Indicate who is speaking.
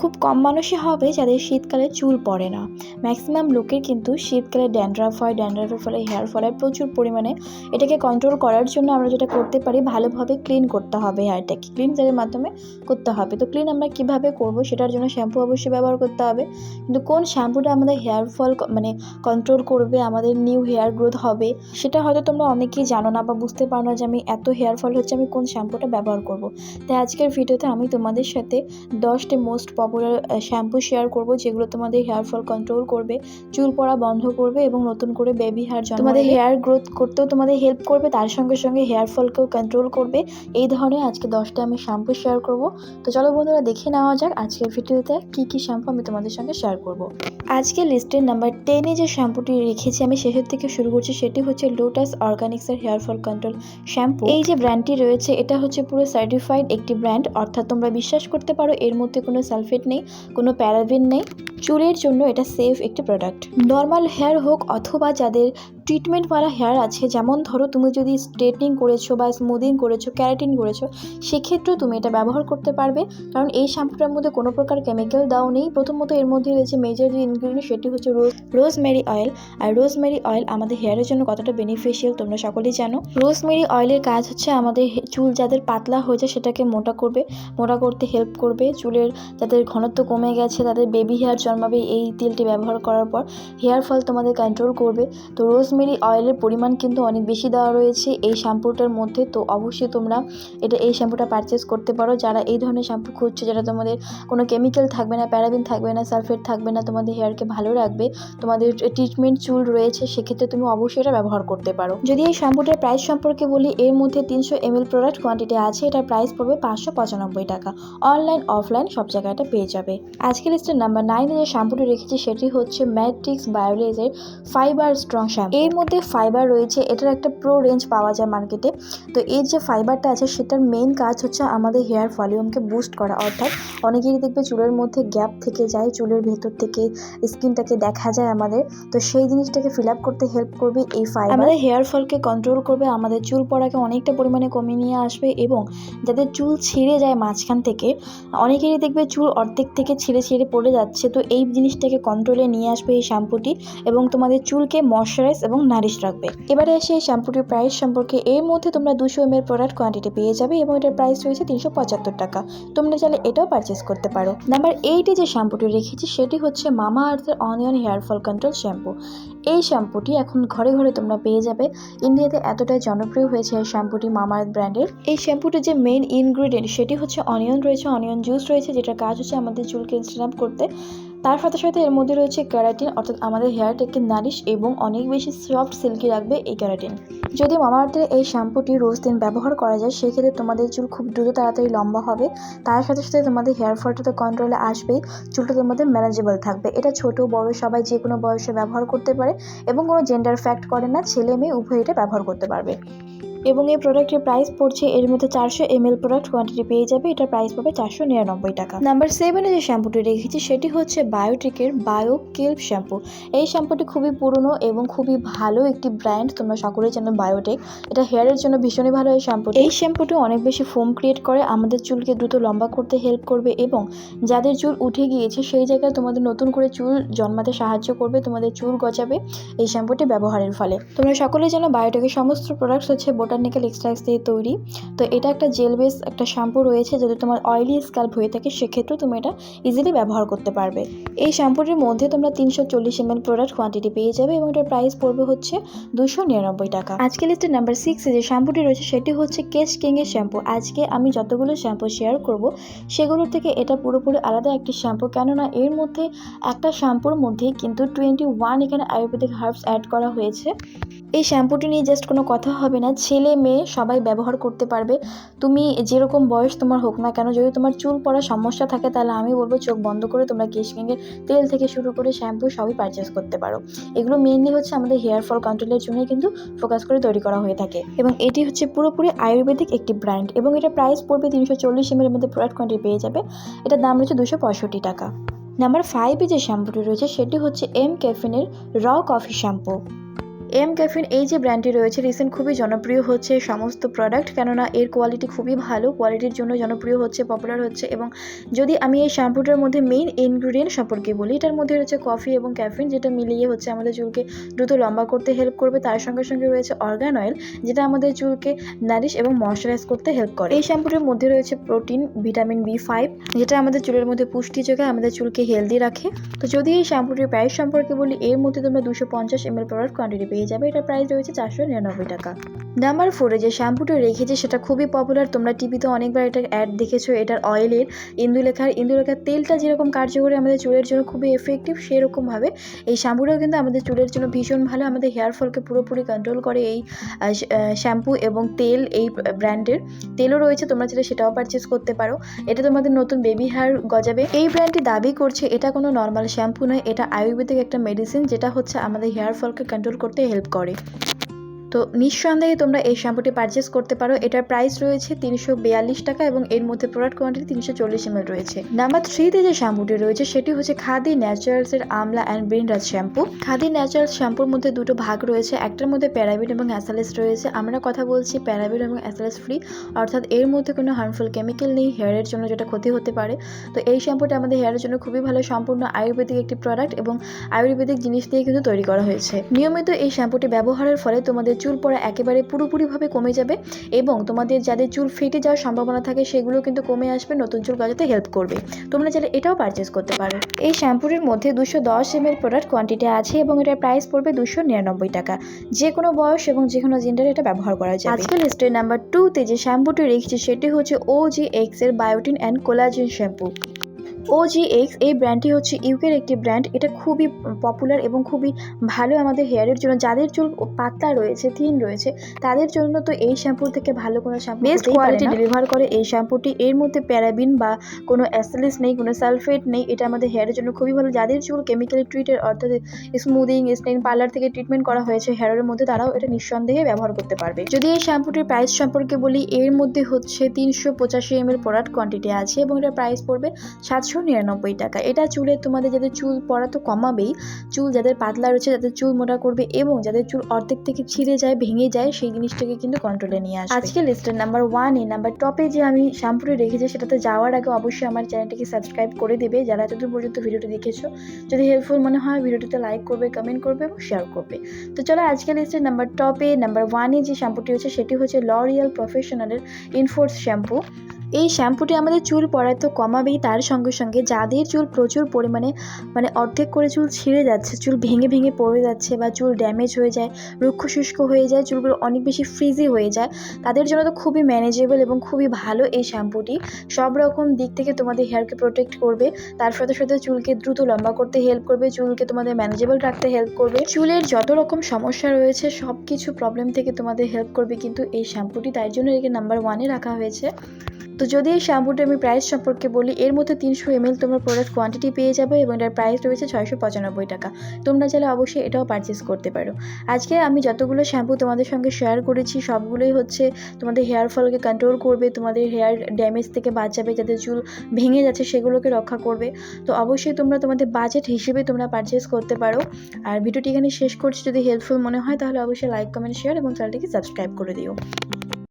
Speaker 1: খুব কম মানুষই হবে যাদের শীতকালে চুল পড়ে না। ম্যাক্সিমাম লোকের কিন্তু শীতকালে ড্যান্ড্রাফ হয় ড্যান্ড্রাফের ফলে হেয়ার ফল হয়, প্রচুর পরিমাণে। এটাকে কন্ট্রোল করার জন্য আমরা যেটা করতে পারি, ভালোভাবে ক্লিন করতে হবে হেয়ারটাকে ক্লিনজারের মাধ্যমে করতে হবে। তো ক্লিন আমরা কীভাবে করব সেটার জন্য শ্যাম্পু অবশ্যই ব্যবহার করতে হবে। কিন্তু কোন শ্যাম্পুটা আমাদের হেয়ার ফল মানে কন্ট্রোল করবে, আমাদের নিউ হেয়ার গ্রোথ হবে, সেটা হয়তো তোমরা অনেকেই জানো না বা বুঝতে পারো না যে আমি এত হেয়ার ফল হচ্ছে আমি কোন শ্যাম্পুটা ব্যবহার করব। তাই আজকের ভিডিওতে আমি তোমাদের সাথে দশটি মোস্ট পপুলার শ্যাম্পু শেয়ার করব, যেগুলো তোমাদের হেয়ার ফল কন্ট্রোল করবে, চুল পড়া বন্ধ করবে এবং নতুন করে বেবি হেয়ার জন্ম তোমাদের হেয়ার গ্রোথ করতেও তোমাদের হেল্প করবে, তার সঙ্গে সঙ্গে হেয়ার ফলকেও কন্ট্রোল করবে। এই ধরনের আজকে দশটা আমি শ্যাম্পু শেয়ার করব। তো চলো বন্ধুরা, দেখে নেওয়া যাক আজকের ভিডিওতে কি কি শ্যাম্পু আমি তোমাদের সঙ্গে শেয়ার করব। আজকে লিস্টের নাম্বার টেনে যে শ্যাম্পুটি রেখেছি আমি শেষের থেকে শুরু করছি, সেটি হচ্ছে লোটাস অর্গানিক্সের হেয়ার ফল কন্ট্রোল শ্যাম্পু এই যে ব্র্যান্ডটি রয়েছে, এটা হচ্ছে পুরো সার্টিফাইড একটি ব্র্যান্ড অর্থাৎ তোমরা বিশ্বাস করতে পারো, এর মধ্যে কোনো সালফেট নেই, কোনো প্যারাবিন নেই। চুলের জন্য এটা সেফ একটি প্রোডাক্ট নর্মাল হেয়ার হোক অথবা যাদের ট্রিটমেন্টওয়ালা হেয়ার আছে, যেমন ধরো তুমি যদি স্ট্রেটনিং করেছ বা স্মুদিং করেছ ক্যারাটিন করেছ, সেক্ষেত্রেও তুমি এটা ব্যবহার করতে পারবে। কারণ এই শ্যাম্পুটার মধ্যে কোনো প্রকার কেমিক্যাল দাও নেই। প্রথমত এর মধ্যে রয়েছে মেজর যে ইনগ্রিডিয়েন্ট সেটি হচ্ছে রোজ রোজমেরি অয়েল আর রোজমেরি অয়েল আমাদের হেয়ারের জন্য কতটা বেনিফিশিয়াল তোমরা সকলেই জানো। রোজমেরি অয়েলের কাজ হচ্ছে আমাদের চুল যাদের পাতলা হয়েছে সেটাকে মোটা করবে। মোটা করতে হেল্প করবে। চুলের যাদের ঘনত্ব কমে গেছে, তাদের বেবি হেয়ার জন্মাবে এই তেলটি ব্যবহার করার পর। হেয়ার ফল তোমাদের কন্ট্রোল করবে। তো রোজমেরি অয়েলের পরিমাণ কিন্তু অনেক বেশি দেওয়া রয়েছে। এই শ্যাম্পুটার মধ্যে তো অবশ্যই তোমরা এটা, এই শ্যাম্পুটা পারচেস করতে পারো। যারা এই ধরনের শ্যাম্পু খুঁজছো যেটা তোমাদের কোনো কেমিক্যাল থাকবে না প্যারাবিন থাকবে না সালফেট থাকবে না, তোমাদের হেয়ারকে ভালো রাখবে, তোমাদের ট্রিটমেন্ট চুল রয়েছে, সেক্ষেত্রে তুমি অবশ্যই এটা ব্যবহার করতে পারো। যদি এই শ্যাম্পুটার প্রাইস সম্পর্কে বলি, এর মধ্যে তিনশো এমএল প্রোডাক্ট কোয়ান্টিটি আছে। এটার প্রাইস পড়বে পাঁচশো পঁচানব্বই টাকা। অনলাইন অফলাইন সব জায়গায় এটা পেয়ে যাবে। আজকের লিস্টের নাম্বার নাইনে যে শ্যাম্পুটি রেখেছি, সেটি হচ্ছে ম্যাট্রিক্স বায়োলেজের ফাইবার স্ট্রং শ্যাম্পু এর মধ্যে ফাইবার রয়েছে, এটার একটা প্রো রেঞ্জ পাওয়া যায় মার্কেটে তো এর যে ফাইবারটা আছে, সেটার মেইন কাজ হচ্ছে আমাদের হেয়ার ভলিউমকে বুস্ট করা। অর্থাৎ অনেকেরই দেখবে চুলের মধ্যে গ্যাপ থেকে যায়, চুলের ভেতর থেকে স্কিনটাকে দেখা যায় আমাদের। তো সেই জিনিসটাকে ফিল আপ করতে হেল্প করবে এই ফাইবার আমাদের হেয়ার ফলকে কন্ট্রোল করবে, আমাদের চুল পড়াকে অনেকটা পরিমাণে কমিয়ে নিয়ে আসবে এবং যাদের চুল ছিঁড়ে যায় মাঝখান থেকে, অনেকেরই দেখবে চুল অর্ধেক থেকে ছিঁড়ে ছিঁড়ে পড়ে যাচ্ছে। তো এই জিনিসটাকে কন্ট্রোলে নিয়ে আসবে এই শ্যাম্পুটি এবং তোমাদের চুলকে ময়শ্চারাইজ এবং নারিশ রাখবে। এবারে আসে এই শ্যাম্পুটির প্রাইস সম্পর্কে এর মধ্যে তোমরা দুশো এম এর প্রোডাক্ট কোয়ান্টিটি পেয়ে যাবে এবং এটার প্রাইস রয়েছে তিনশো পঁচাত্তর টাকা। তোমরা চাইলে এটাও পারচেস করতে পারো। নাম্বার এইটে যে শ্যাম্পুটি রেখেছি, সেটি হচ্ছে মামা আর্থের onion hair fall control shampoo এই শ্যাম্পুটি এখন ঘরে ঘরে তোমরা পেয়ে যাবে। ইন্ডিয়াতে এতটাই জনপ্রিয় হয়েছে এই শ্যাম্পুটি মামা আর্থ ব্র্যান্ডের। এই শ্যাম্পুটির যে মেইন ইনগ্রিডিয়েন্ট সেটি হচ্ছে অনিয়ন রয়েছে অনিয়ন জুস রয়েছে, যেটার কাজ হচ্ছে আমাদের চুলকে স্ট্রেন আপ করতে। তার সাথে সাথে এর মধ্যে রয়েছে ক্যারাটিন, অর্থাৎ আমাদের হেয়ারটাকে নারিশ এবং অনেক বেশি সফট সিল্কি রাখবে এই ক্যারাটিন। যদি মামাআর্থের এই শ্যাম্পুটি রোজ দিন ব্যবহার করা যায়, সেক্ষেত্রে তোমাদের চুল খুব দ্রুত তাড়াতাড়ি লম্বা হবে। তার সাথে সাথে তোমাদের হেয়ার ফলটা তো কন্ট্রোলে আসবেই, চুলটা তোমাদের ম্যানেজেবল থাকবে। এটা ছোট, বড়, সবাই যে কোনো বয়সে ব্যবহার করতে পারে এবং কোনো জেন্ডার ফ্যাক্ট করে না ছেলে মেয়ে উভয় এটা ব্যবহার করতে পারবে। এবং এই প্রোডাক্টের প্রাইস পড়ছে, এর মধ্যে চারশো এম এল প্রোডাক্ট কোয়ান্টিটি পেয়ে যাবে, এটার প্রাইস পাবে চারশো নিরানব্বই টাকা। নাম্বার সেভেনে যে শ্যাম্পুটি রেখেছি, সেটি হচ্ছে বায়োটিকের বায়ো কিল্প শ্যাম্পু এই শ্যাম্পুটি খুবই পুরনো এবং খুবই ভালো একটি ব্র্যান্ড তোমরা সকলেই জানো বায়োটেক এটা হেয়ারের জন্য ভীষণই ভালো এই শ্যাম্পু এই শ্যাম্পুটি অনেক বেশি ফোম ক্রিয়েট করে, আমাদের চুলকে দ্রুত লম্বা করতে হেল্প করবে এবং যাদের চুল উঠে গিয়েছে, সেই জায়গায় তোমাদের নতুন করে চুল জন্মাতে সাহায্য করবে, তোমাদের চুল গজাবে এই শ্যাম্পুটি ব্যবহারের ফলে। তোমরা সকলেই জানো বায়োটেকের সমস্ত প্রোডাক্টস হচ্ছে বোটানিক্যাল এক্সট্রাক্টস দিয়ে তৈরি। তো এটা একটা জেল বেস একটা শ্যাম্পু রয়েছে যদি তোমার অয়েলি স্ক্যাল্প হয়ে থাকে, সেক্ষেত্রেও তুমি এটা ইজিলি ব্যবহার করতে পারবে। এই শ্যাম্পুটির মধ্যে তোমরা তিনশো চল্লিশ এম প্রোডাক্ট কোয়ান্টিটি পেয়ে যাবে এবং এটার প্রাইস পড়বে হচ্ছে দুশো নিরানব্বই টাকা। আজকে লিস্টের নাম্বার সিক্সে যে শ্যাম্পুটি রয়েছে, সেটি হচ্ছে কেশ কিং এর শ্যাম্পু। আজকে আমি যতগুলো শ্যাম্পু শেয়ার করব, সেগুলোর থেকে এটা পুরোপুরি আলাদা একটি শ্যাম্পু, কেননা এর মধ্যে একটা শ্যাম্পুর মধ্যে কিন্তু টোয়েন্টি ওয়ান এখানে আয়ুর্বেদিক হার্বস অ্যাড করা হয়েছে। এই শ্যাম্পুটি নিয়ে জাস্ট কোনো কথা হবে না। ছেলে মেয়ে সবাই ব্যবহার করতে পারবে। তুমি যেরকম বয়স তোমার হোক না কেন, যদি তোমার চুল পড়ার সমস্যা থাকে তাহলে আমি বলব চোখ বন্ধ করে তোমরা কেশ কিংয়ের তেল থেকে শুরু করে শ্যাম্পু সবই পারচেস করতে পারো। এগুলো মেইনলি হচ্ছে আমাদের হেয়ার ফল কন্ট্রোলের জন্যই কিন্তু ফোকাস করে তৈরি করা হয়ে থাকে। এবং এটি হচ্ছে পুরোপুরি আয়ুর্বেদিক একটি ব্র্যান্ড এবং এটা প্রাইস পড়বে তিনশো চল্লিশ এমএর মধ্যে প্রোডাক্ট কোয়ান্টিটি পেয়ে যাবে। এটার দাম রয়েছে দুশো পঁয়ষট্টি টাকা। নাম্বার ফাইভে যে শ্যাম্পুটি রয়েছে, সেটি হচ্ছে এম ক্যাফিনের র কফি শ্যাম্পু এম ক্যাফিন এই যে ব্র্যান্ডটি রয়েছে রিসেন্ট খুবই জনপ্রিয় হচ্ছে সমস্ত প্রোডাক্ট কেননা এর কোয়ালিটি খুবই ভালো কোয়ালিটির জন্য জনপ্রিয় হচ্ছে পপুলার হচ্ছে এবং যদি আমি এই শ্যাম্পুটার মধ্যে মেইন ইনগ্রিডিয়েন্ট সম্পর্কে বলি, এটার মধ্যে রয়েছে কফি এবং ক্যাফিন যেটা মিলিয়ে হচ্ছে আমাদের চুলকে দ্রুত লম্বা করতে হেল্প করবে। তার সঙ্গে সঙ্গে রয়েছে অর্গান অয়েল যেটা আমাদের চুলকে নারিশ এবং ময়শ্চারাইজ করতে হেল্প করে। এই শ্যাম্পুটার মধ্যে রয়েছে প্রোটিন ভিটামিন বি ফাইভ যেটা আমাদের চুলের মধ্যে পুষ্টি যোগায়, আমাদের চুলকে হেলদি রাখে। তো যদি এই শ্যাম্পুটির প্রাইস সম্পর্কে বলি, এর মধ্যে তোমরা দুশো পঞ্চাশ এমএল প্রোডাক্ট কোয়ান্টিটি পেয়ে যাবে, এটার প্রাইস রয়েছে চারশো নিরানব্বই টাকা। নাম্বার ফোরে যে শ্যাম্পুটা রেখেছে, সেটা খুবই পপুলার তোমরা টিভিতে অনেকবার এটা অ্যাড দেখেছ, এটার অয়েলের ইন্দুলেখার ইন্দুলেখার তেলটা যেরকম কার্যকরী, আমাদের চুলের জন্য খুবই এফেক্টিভ সেরকমভাবে এই শ্যাম্পুটাও কিন্তু আমাদের চুলের জন্য ভীষণ ভালো। আমাদের হেয়ার ফলকে পুরোপুরি কন্ট্রোল করে এই শ্যাম্পু এবং তেল এই ব্র্যান্ডের তেলও রয়েছে, তোমরা চাইলে সেটাও পারচেস করতে পারো। এটা তোমাদের নতুন বেবি হেয়ার গজাবে। এই ব্র্যান্ডটি দাবি করছে, এটা কোনো নর্মাল শ্যাম্পু নয়, এটা আয়ুর্বেদিক একটা মেডিসিন যেটা হচ্ছে আমাদের হেয়ার ফলকে কন্ট্রোল করতে হেল্প করে। তো নিঃসন্দেহে তোমরা এই শ্যাম্পুটি পারচেস করতে পারো। এটার প্রাইস রয়েছে তিনশো বিয়াল্লিশ টাকা এবং এর মধ্যে প্রোডাক্ট কোয়ান্টিটি তিনশো চল্লিশ এমএল রয়েছে। নাম্বার থ্রিতে যে শ্যাম্পুটি রয়েছে, সেটি হচ্ছে Khadi ন্যাচারালসের amla and Bhringraj shampoo Khadi naturals শ্যাম্পুর মধ্যে দুটো ভাগ রয়েছে, একটার মধ্যে প্যারাবিন এবং অ্যাসালেস রয়েছে। আমরা কথা বলছি প্যারাবিন এবং অ্যাসালেস ফ্রি অর্থাৎ এর মধ্যে কোনো হার্মফুল কেমিক্যাল নেই হেয়ারের জন্য যেটা ক্ষতি হতে পারে। তো এই শ্যাম্পুটা আমাদের হেয়ারের জন্য খুবই ভালো, সম্পূর্ণ আয়ুর্বেদিক একটি প্রোডাক্ট এবং আয়ুর্বেদিক জিনিস দিয়ে কিন্তু তৈরি করা হয়েছে। নিয়মিত এই শ্যাম্পুটি ব্যবহারের ফলে তোমাদের চুল পড়া একেবারে পুরোপুরিভাবে কমে যাবে এবং তোমাদের যাদের চুল ফেটে যাওয়ার সম্ভাবনা থাকে সেগুলো কিন্তু কমে আসবে, নতুন চুল গজাতে হেল্প করবে। তোমরা চাইলে এটাও পারচেস করতে পারো। এই শ্যাম্পুটির মধ্যে দুশো দশ এম এল প্রোডাক্ট কোয়ান্টিটি আছে এবং এটার প্রাইস পড়বে দুশো নিরানব্বই টাকা। যে কোনো বয়স এবং যে কোনো জেন্ডারে এটা ব্যবহার করা যায় আজকে লিস্টের নাম্বার টুতে যে শ্যাম্পুটি রেখেছি সেটি হচ্ছে ও জি এক্সের biotin and collagen shampoo OG X এই ব্র্যান্ডটি হচ্ছে ইউকের একটি ব্র্যান্ড এটা খুবই পপুলার এবং খুবই ভালো আমাদের হেয়ারের জন্য। যাদের চুল পাতলা রয়েছে থিন রয়েছে তাদের জন্য তো এই শ্যাম্পু থেকে ভালো কোনো শ্যাম্পু বেস্ট কোয়ালিটি ডেলিভার করে এই শ্যাম্পুটি এর মধ্যে প্যারাবিন বা কোনো অ্যাসেলিস নেই কোনো সালফেট নেই। এটা আমাদের হেয়ারের জন্য খুবই ভালো। যাদের চুল কেমিক্যালি ট্রিটেড অর্থাৎ স্মুদিং স্টেন পার্লার থেকে ট্রিটমেন্ট করা হয়েছে হেয়ারের মধ্যে তারাও এটা নিঃসন্দেহে ব্যবহার করতে পারবে। যদি এই শ্যাম্পুটির প্রাইস সম্পর্কে বলি এর মধ্যে হচ্ছে তিনশো পঁচাশি এম এল প্রোডাক্ট কোয়ান্টিটি আছে এবং এটার প্রাইস পড়বে সাতশো নিরানব্বই টাকা। এটা চুলে তোমাদের যাদের চুল পড়া তো কমাবেই, চুল যাদের পাতলা রয়েছে যাদের চুল মোটা করবে এবং যাদের চুল অর্ধেক থেকে ছিঁড়ে যায়, ভেঙে যায়, সেই জিনিসটাকে কিন্তু কন্ট্রোলে নিয়ে আসবে। আজকে লিস্টের নাম্বার ওয়ানে নাম্বার টপে যে আমি শ্যাম্পুটি রেখেছি, সেটাতে যাওয়ার আগে অবশ্যই আমার চ্যানেলটিকে সাবস্ক্রাইব করে দেবে। যারা এতদূর পর্যন্ত ভিডিওটি দেখেছ, যদি হেল্পফুল মনে হয়, ভিডিওটিতে লাইক করবে কমেন্ট করবে এবং শেয়ার করবে। তো চলো আজকে লিস্টের নাম্বার টপে নাম্বার ওয়ানে যে শ্যাম্পুটি হচ্ছে, সেটি হচ্ছে লরিয়াল প্রফেশনালের ইনফোর্স শ্যাম্পু এই শ্যাম্পুটি আমাদের চুল পড়ায় তো কমাবেই, তার সঙ্গে সঙ্গে যাদের চুল প্রচুর পরিমাণে মানে অর্ধেক করে চুল ছিঁড়ে যাচ্ছে, চুল ভেঙে ভেঙে পড়ে যাচ্ছে বা চুল ড্যামেজ হয়ে যায়, রুক্ষ শুষ্ক হয়ে যায়, চুলগুলো অনেক বেশি ফ্রিজি হয়ে যায়, তাদের জন্য তো খুবই ম্যানেজেবল এবং খুবই ভালো এই শ্যাম্পুটি। সব রকম দিক থেকে তোমাদের হেয়ারকে প্রোটেক্ট করবে, তার সাথে সাথে চুলকে দ্রুত লম্বা করতে হেল্প করবে, চুলকে তোমাদের ম্যানেজেবল রাখতে হেল্প করবে। চুলের যত রকম সমস্যা রয়েছে সব কিছু প্রবলেম থেকে তোমাদের হেল্প করবে, কিন্তু এই শ্যাম্পুটি তাই জন্য একে নাম্বার ওয়ানে রাখা হয়েছে। তো যদি এই শ্যাম্পুটা আমি প্রাইস সম্পর্কে বলি, এর মধ্যে তিনশো এমএল তোমরা প্রোডাক্ট কোয়ান্টিটি পেয়ে যাবে এবং এটার প্রাইস রয়েছে ছয়শো পঁচানব্বই টাকা। তোমরা চাইলে অবশ্যই এটাও পারচেস করতে পারো। আজকে আমি যতগুলো শ্যাম্পু তোমাদের সঙ্গে শেয়ার করেছি, সবগুলোই হচ্ছে তোমাদের হেয়ার ফলকে কন্ট্রোল করবে, তোমাদের হেয়ার ড্যামেজ থেকে বাঁচাবে, যাদের চুল ভেঙে যাচ্ছে সেগুলোকে রক্ষা করবে। তো অবশ্যই তোমরা তোমাদের বাজেট হিসেবে তোমরা পারচেস করতে পারো। আর ভিডিওটি এখানে শেষ করছি। যদি হেল্পফুল মনে হয় তাহলে অবশ্যই লাইক কমেন্ট শেয়ার এবং চ্যানেলটিকে সাবস্ক্রাইব করে দিও।